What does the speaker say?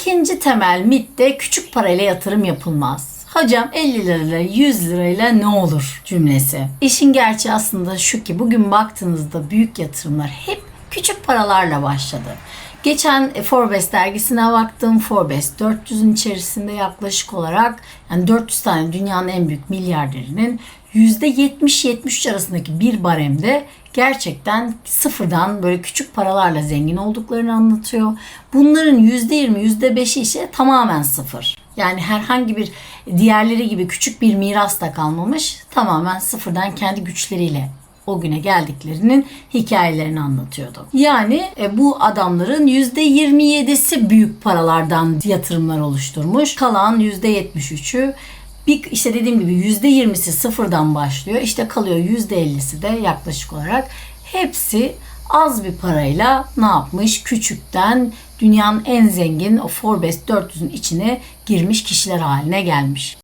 İkinci temel mit de küçük parayla yatırım yapılmaz. Hocam 50 lirayla 100 lirayla ne olur cümlesi. İşin gerçeği aslında şu ki bugün baktığınızda büyük yatırımlar hep küçük paralarla başladı. Geçen Forbes dergisine baktım. Forbes 400'ün içerisinde yaklaşık olarak yani 400 tane dünyanın en büyük milyarderinin %70-73 arasındaki bir baremde gerçekten sıfırdan böyle küçük paralarla zengin olduklarını anlatıyor. Bunların %20, %5'i ise tamamen sıfır. Yani herhangi bir diğerleri gibi küçük bir miras da kalmamış. Tamamen sıfırdan kendi güçleriyle o güne geldiklerinin hikayelerini anlatıyordu. Yani e, bu adamların %27'si büyük paralardan yatırımlar oluşturmuş. Kalan %73'ü bir işte dediğim gibi %20'si sıfırdan başlıyor. İşte kalıyor %50'si de yaklaşık olarak hepsi az bir parayla ne yapmış? Küçükten dünyanın en zengin o Forbes 400'ün içine girmiş kişiler haline gelmiş.